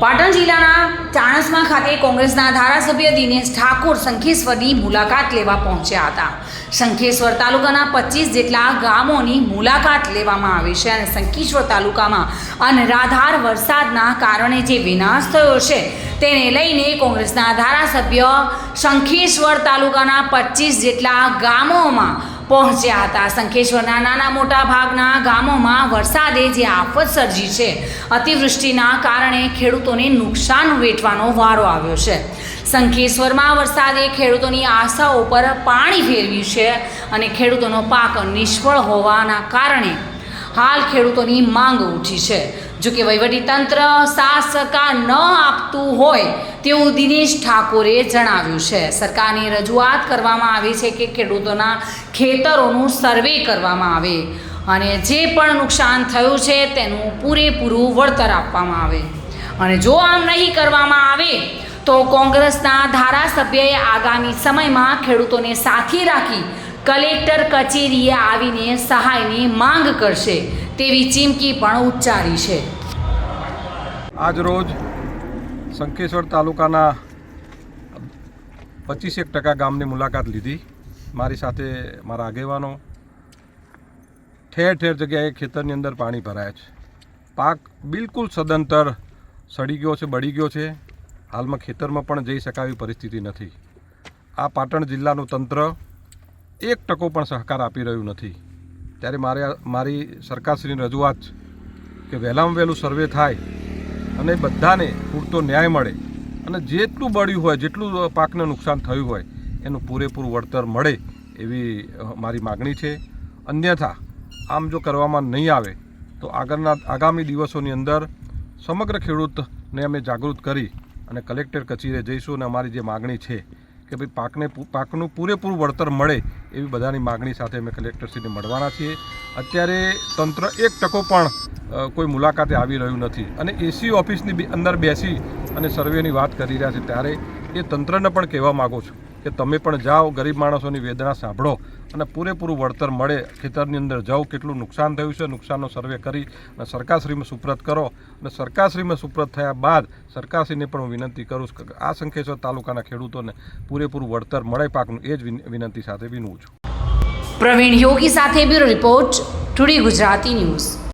પાટણ જિલ્લાના ચાણસમા ખાતે કોંગ્રેસના ધારાસભ્ય દિનેશ ઠાકોર શંખેશ્વરની મુલાકાત લેવા પહોંચ્યા હતા. શંખેશ્વર તાલુકાના પચીસ જેટલા ગામોની મુલાકાત લેવામાં આવી છે અને શંખેશ્વર તાલુકામાં અનરાધાર વરસાદના કારણે જે વિનાશ થયો છે, તેને લઈને કોંગ્રેસના ધારાસભ્ય શંખેશ્વર તાલુકાના પચીસ જેટલા ગામોમાં પહોંચ્યા હતા. શંખેશ્વરના નાના મોટા ભાગના ગામોમાં વરસાદે જે આફત સર્જી છે, અતિવૃષ્ટિના કારણે ખેડૂતોને નુકસાન વેઠવાનો વારો આવ્યો છે. શંખેશ્વરમાં વરસાદે ખેડૂતોની આશાઓ પર પાણી ફેરવ્યું છે અને ખેડૂતોનો પાક નિષ્ફળ હોવાના કારણે હાલ ખેડૂતોની માંગ ઉઠી છે. જો કે વહીવટીતંત્ર સાથ સહકાર ન આપતું હોય તેવું દિનેશ ઠાકોરે જણાવ્યું છે. સરકારની રજૂઆત કરવામાં આવી છે કે ખેડૂતોના ખેતરોનું સર્વે કરવામાં આવે અને જે પણ નુકસાન થયું છે તેનું પૂરેપૂરું વળતર આપવામાં આવે. અને જો આમ નહીં કરવામાં આવે તો કોંગ્રેસના ધારાસભ્યએ આગામી સમયમાં ખેડૂતોને સાથી રાખી કલેક્ટર કચેરીએ આવીને સહાયની માંગ કરશે. તેવી ચીમકી પણ ઉચ્ચારી છે. આજ રોજ શંખેશ્વર તાલુકાના પચીસેક ટકા ગામની મુલાકાત લીધી. મારી સાથે મારા આગેવાનો. ઠેર ઠેર જગ્યાએ ખેતરની અંદર પાણી ભરાયા છે. પાક બિલકુલ સદંતર સડી ગયો છે, બળી ગયો છે. હાલમાં ખેતરમાં પણ જઈ શકાય એવી પરિસ્થિતિ નથી. આ પાટણ જિલ્લાનું તંત્ર એક ટકો પણ સહકાર આપી રહ્યું નથી. ત્યારે મારે મારી સરકારશ્રીની રજૂઆત કે વહેલામાં વહેલું સર્વે થાય અને બધાને પૂરતો ન્યાય મળે અને જેટલું બળ્યું હોય, જેટલું પાકને નુકસાન થયું હોય, એનું પૂરેપૂરું વળતર મળે એવી મારી માગણી છે. અન્યથા, આમ જો કરવામાં નહીં આવે, તો આગળના, આગામી દિવસોની અંદર સમગ્ર ખેડૂતને અમે જાગૃત કરી અને કલેક્ટર કચેરીએ જઈશું અને અમારી જે માગણી છે કે ભાઈ પાકને પાકનું પૂરેપૂરું વળતર મળે એવી બધાની માગણી સાથે અમે કલેક્ટરશ્રીને મળવાના છીએ. અત્યારે તંત્ર એક ટકો પણ કોઈ મુલાકાતે આવી રહ્યું નથી. અને એસી ઓફિસની અંદર બેસી અને સર્વેની વાત કરી રહ્યા છે ત્યારે એ તંત્રને પણ કહેવા માગું છું. કે તમે પણ જાઓ, ગરીબ માણસોની વેદના સાંભળો અને પૂરેપૂરું વળતર મળે, ખેતરની અંદર જાઓ કેટલું નુકસાન થયું છે, નુકસાનનો સર્વે કરી અને સરકારશ્રીમાં સુપ્રત કરો અને સરકારશ્રીમાં સુપ્રત થયા બાદ સરકારશ્રીને પણ હું વિનંતી કરું છું કે આ સંખેશ્વર તાલુકાના ખેડૂતોને પૂરેપૂરું વળતર મળે પાકનું, એ જ વિનંતી સાથે વિનવું છું. પ્રવીણ યોગી સાથે bureau report, today Gujarati news.